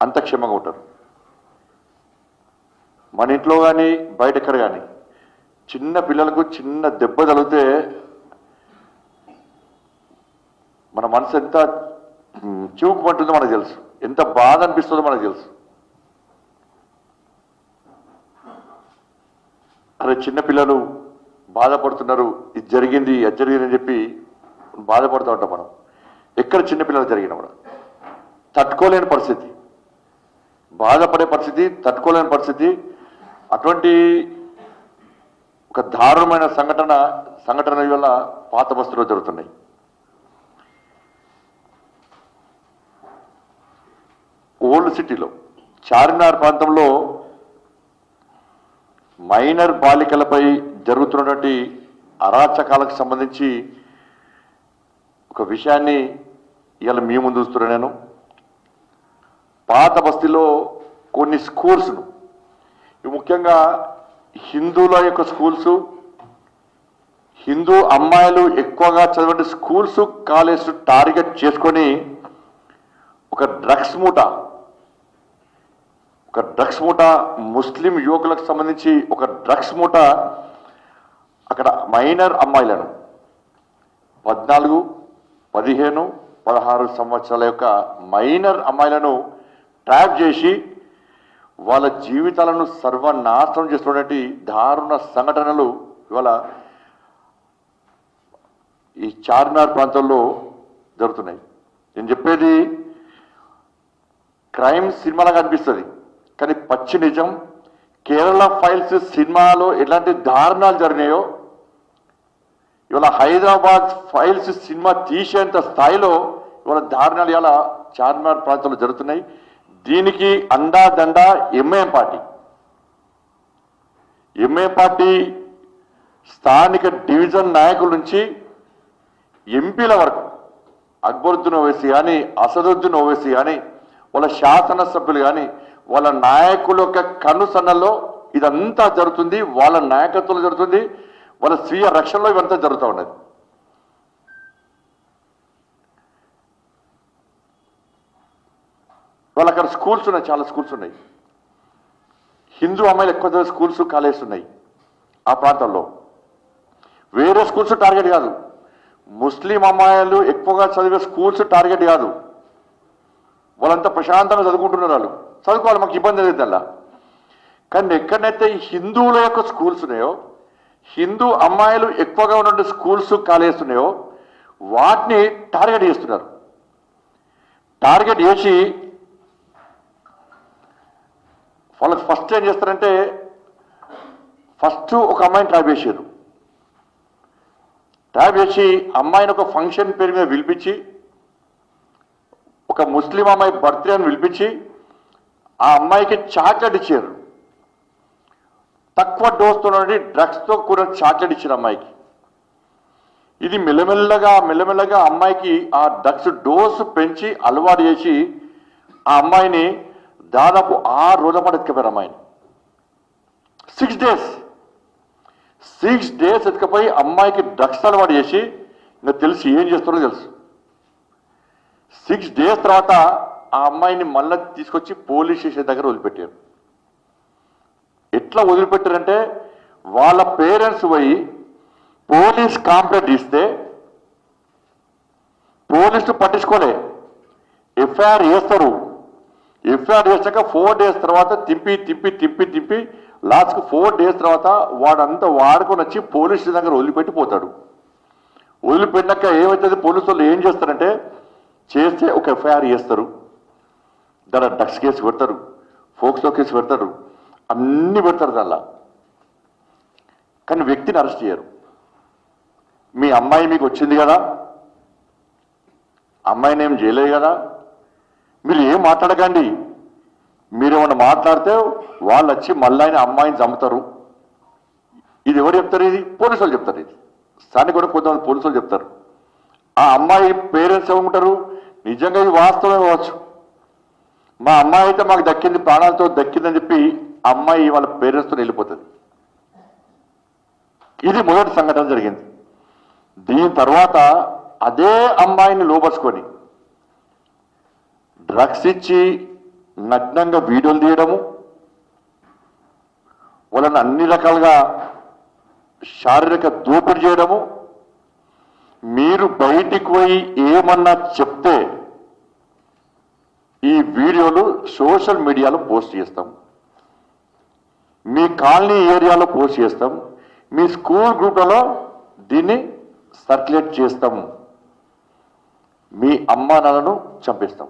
అంత క్షేమంగా ఉంటారు. మన ఇంట్లో కానీ బయట ఎక్కడ కానీ చిన్న పిల్లలకు చిన్న దెబ్బ తగిలితే మన మనసు ఎంత చూపు చివుకుమంటుందో మనకు తెలుసు. ఎంత బాధ అనిపిస్తుందో మనకు తెలుసు. అరే చిన్న పిల్లలు బాధపడుతున్నారు ఇది జరిగింది అది జరిగింది అని చెప్పి బాధపడుతూ ఉంటాం మనం. ఎక్కడ చిన్న పిల్లలు కూడా. తట్టుకోలేని పరిస్థితి. బాధపడే పరిస్థితి తట్టుకోలేని పరిస్థితి అటువంటి ఒక దారుణమైన సంఘటన సంఘటన వల్ల పాత బస్తులో జరుగుతున్నాయి. ఓల్డ్ సిటీలో చార్మినార్ ప్రాంతంలో మైనర్ బాలికలపై జరుగుతున్నటువంటి అరాచకాలకు సంబంధించి ఒక విషయాన్ని ఇవాళ మీ ముందు చూస్తున్నాను నేను. పాత బస్తీలో కొన్ని స్కూల్స్ను ముఖ్యంగా హిందువుల యొక్క స్కూల్స్ హిందూ అమ్మాయిలు ఎక్కువగా చదివే స్కూల్స్ కాలేజ్ టార్గెట్ చేసుకొని ఒక డ్రగ్స్ మూట ఒక డ్రగ్స్ మూట ముస్లిం యువకులకు సంబంధించి ఒక డ్రగ్స్ మూట అక్కడ మైనర్ అమ్మాయిలను పద్నాలుగు పదిహేను పదహారు సంవత్సరాల యొక్క మైనర్ అమ్మాయిలను ట్రాప్ చేసి వాళ్ళ జీవితాలను సర్వనాశనం చేస్తున్నటువంటి దారుణ సంఘటనలు ఇవాళ ఈ చార్మినార్ ప్రాంతంలో జరుగుతున్నాయి. నేను చెప్పేది క్రైమ్ సినిమాలాగా అనిపిస్తుంది కానీ పచ్చి నిజం కేరళ ఫైల్స్ సినిమాలో ఎలాంటి దారుణాలు జరిగినాయో ఇవాళ హైదరాబాద్ ఫైల్స్ సినిమా తీసేంత స్థాయిలో ఇవాళ దారుణాలు ఇవాళ చార్మినార్ ప్రాంతంలో జరుగుతున్నాయి. దీనికి అండా దండ ఎంఐఎం పార్టీ. ఎంఐఎం పార్టీ స్థానిక డివిజన్ నాయకుల నుంచి ఎంపీల వరకు అక్బరుద్దీన్ ఓవైసీ కానీ అసదుద్దీన్ ఓవైసీ కానీ వాళ్ళ శాసనసభ్యులు కానీ వాళ్ళ నాయకుల యొక్క కనుసన్నల్లో ఇదంతా జరుగుతుంది వాళ్ళ నాయకత్వంలో జరుగుతుంది వాళ్ళ స్వీయ రక్షణలో ఇవంతా జరుగుతూ ఉన్నది. వాళ్ళ అక్కడ స్కూల్స్ ఉన్నాయి చాలా స్కూల్స్ ఉన్నాయి. హిందూ అమ్మాయిలు ఎక్కువ చదివే స్కూల్స్ కాలేజెస్ ఉన్నాయి ఆ ప్రాంతంలో. వేరే స్కూల్స్ టార్గెట్ కాదు. ముస్లిం అమ్మాయిలు ఎక్కువగా చదివే స్కూల్స్ టార్గెట్ కాదు. వాళ్ళంతా ప్రశాంతంగా చదువుకుంటున్నారు వాళ్ళు. చదువుకోవాలి మాకు ఇబ్బంది లేదు అలా కానీ ఎక్కడైతే హిందువుల యొక్క స్కూల్స్ ఉన్నాయో హిందూ అమ్మాయిలు ఎక్కువగా ఉన్న స్కూల్స్ కాలేజెస్ ఉన్నాయో వాటిని టార్గెట్ చేస్తున్నారు. టార్గెట్ చేసి వాళ్ళకి ఫస్ట్ ఏం చేస్తారంటే ఫస్ట్ ఒక అమ్మాయిని ట్రాప్ చేసారు ట్రాప్ చేసి అమ్మాయిని ఒక ఫంక్షన్ పేరు మీద పిలిపించి ఒక ముస్లిం అమ్మాయి బర్త్డే అని పిలిపించి ఆ అమ్మాయికి చాక్లెట్ ఇచ్చారు తక్కువ డోస్తో డ్రగ్స్తో కూడా చాక్లెట్ ఇచ్చారు అమ్మాయికి. ఇది మెల్లమెల్లగా మెల్లమెల్లగా అమ్మాయికి ఆ డ్రగ్స్ డోసు పెంచి అలవాటు చేసి ఆ అమ్మాయిని దాదాపు ఆరు రోజుల పాటు ఎత్తుకపోయారు అమ్మాయిని. సిక్స్ డేస్ సిక్స్ డేస్ ఎత్తుకపోయి అమ్మాయికి డ్రగ్స్ అలవాటు చేసి ఇంకా తెలిసి ఏం చేస్తున్నారో తెలుసు. సిక్స్ డేస్ తర్వాత ఆ అమ్మాయిని మళ్ళీ తీసుకొచ్చి పోలీస్ స్టేషన్ దగ్గర వదిలిపెట్టారు. ఎట్లా వదిలిపెట్టారంటే వాళ్ళ పేరెంట్స్ పోయి పోలీస్ కాంప్లైంట్ ఇస్తే పోలీసులు పట్టించుకోలే. ఎఫ్ఐఆర్ చేస్తారు. ఎఫ్ఐఆర్ చేశాక ఫోర్ డేస్ తర్వాత తిప్పి తిప్పి తిప్పి తిప్పి లాస్ట్కి ఫోర్ డేస్ తర్వాత వాడంతా వాడుకొని వచ్చి పోలీస్ స్టేషన్ దగ్గర వదిలిపెట్టిపోతాడు వదిలిపెట్టినాక ఏమవుతుంది పోలీసు వాళ్ళు ఏం చేస్తారంటే చేస్తే ఒక ఎఫ్ఐఆర్ చేస్తారు. దాని డ్రగ్స్ కేసు పెడతారు ఫోక్స్లో కేసు పెడతారు అన్నీ పెడతారు దానిలా కానీ వ్యక్తిని అరెస్ట్ చేయరు. మీ అమ్మాయి మీకు వచ్చింది కదా అమ్మాయిని ఏం చేయలేదు కదా మీరు ఏం మాట్లాడకండి. మీరేమన్నా మాట్లాడితే వాళ్ళు వచ్చి మళ్ళీ ఆయన అమ్మాయిని చంపుతారు. ఇది ఎవరు చెప్తారు ఇది? పోలీసులు చెప్తారు ఇది. స్థానిక కూడా కొంతమంది పోలీసులు చెప్తారు. ఆ అమ్మాయి పేరెంట్స్ ఏమంటారు నిజంగా ఇది వాస్తవమే కావచ్చు. మా అమ్మాయి అయితే మాకు దక్కింది ప్రాణాలతో దక్కిందని చెప్పి అమ్మాయి వాళ్ళ పేరెంట్స్తో వెళ్ళిపోతుంది. ఇది మొదటి సంఘటన జరిగింది. దీని తర్వాత అదే అమ్మాయిని లోపరుచుకొని డ్రగ్స్ ఇచ్చి నగ్నంగా వీడియోలు తీయడము వాళ్ళని అన్ని రకాలుగా శారీరక దోపిడి చేయడము మీరు బయటికి పోయి ఏమన్నా చెప్తే ఈ వీడియోలు సోషల్ మీడియాలో పోస్ట్ చేస్తాం. మీ కాలనీ ఏరియాలో పోస్ట్ చేస్తాం. మీ స్కూల్ గ్రూప్లలో దీన్ని సర్క్యులేట్ చేస్తాం. మీ అమ్మా చంపేస్తాం.